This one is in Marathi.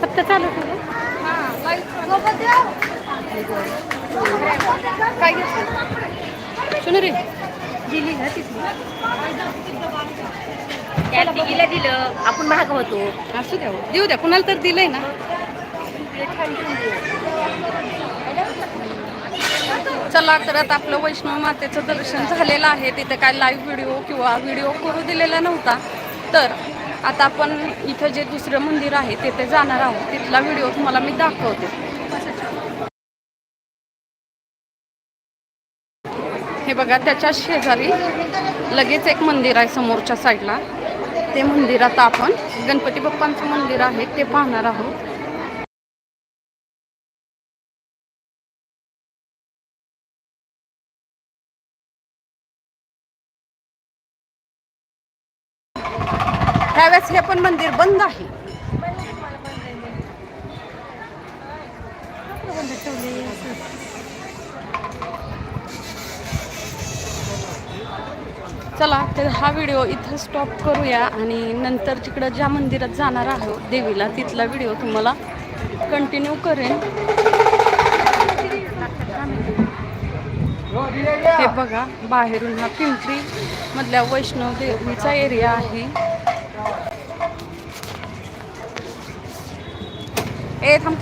फक्त चालू ठेवलं काय घेतलं? सुन रे दिली ना तिथली. त्या तिघीला दिलं आपण होतो. असू द्या हो. देऊ द्या कुणाला तर दिलंय ना. चला तर आता आपलं वैष्णव मातेचं दर्शन झालेलं आहे. तिथे काय लाईव्ह व्हिडिओ किंवा व्हिडिओ करू दिलेला नव्हता. तर आता आपण इथं जे दुसरं मंदिर आहे तिथे जाणार आहोत. तिथला व्हिडिओ तुम्हाला मी दाखवते. हे बघा त्याच्या शेजारी लगेच एक मंदिर आहे समोरच्या साईडला. ते मंदिर आता आपण गणपती बाप्पांचं मंदिर आहे ते पाहणार आहोत. त्यावेळेस हे पण मंदिर बंद आहे. चला तर हा व्हिडिओ इथं स्टॉप करूया आणि नंतर तिकडं ज्या मंदिरात जाणार आहोत देवीला तिथला व्हिडिओ तुम्हाला कंटिन्यू करेन. हे बघा बाहेरून हा पिंपरी मधल्या वैष्णव देवीचा एरिया आहे. ए थांब